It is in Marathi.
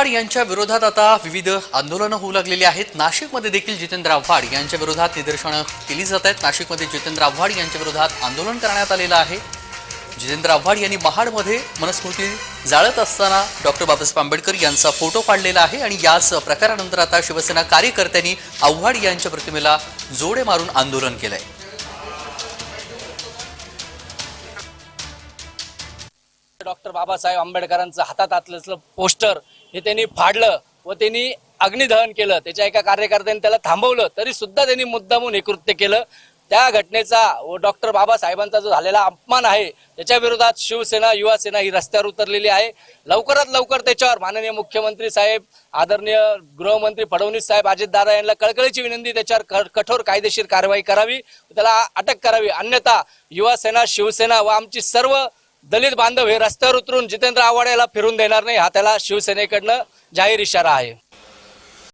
आव्हाड यांच्या विरोधात आता विविध आंदोलनं होऊ लागलेली आहेत. नाशिकमध्ये देखील जितेंद्र आव्हाड यांच्या विरोधात निदर्शनं केली जात आहेत. नाशिकमध्ये जितेंद्र आव्हाड यांच्या विरोधात आंदोलन करण्यात आलेलं आहे. जितेंद्र आव्हाड यांनी महाडमध्ये मनस्मृती जाळत असताना डॉक्टर बाबासाहेब आंबेडकर यांचा फोटो काढलेला आहे आणि याच प्रकारानंतर आता शिवसेना कार्यकर्त्यांनी आव्हाड यांच्या प्रतिमेला जोडे मारून आंदोलन केलं आहे डॉक्टर बाबासाहेब आंबेडकरांचं हातात असलेलं पोस्टर हे त्यांनी फाडलं व त्यांनी अग्निदहन केलं. त्याच्या एका कार्यकर्त्यांनी त्याला थांबवलं. तरी सुद्धा त्यांनी मुद्दामून हे कृत्य केलं. त्या घटनेचा व डॉक्टर बाबासाहेबांचा जो झालेला अपमान आहे त्याच्या विरोधात शिवसेना युवा सेना ही रस्त्यावर उतरलेली आहे. लवकरात लवकर त्याच्यावर माननीय मुख्यमंत्री साहेब आदरणीय गृहमंत्री फडणवीस साहेब अजितदादा यांना कळकळीची विनंती त्याच्यावर कठोर कायदेशीर कारवाई करावी. त्याला अटक करावी. अन्यथा युवा सेना शिवसेना व आमची सर्व दलित बांधव हे रस्त्यावर उतरून जितेंद्र आव्हाड याला फिरून देणार नाही हा त्याला शिवसेनेकडनं जाहीर इशारा आहे.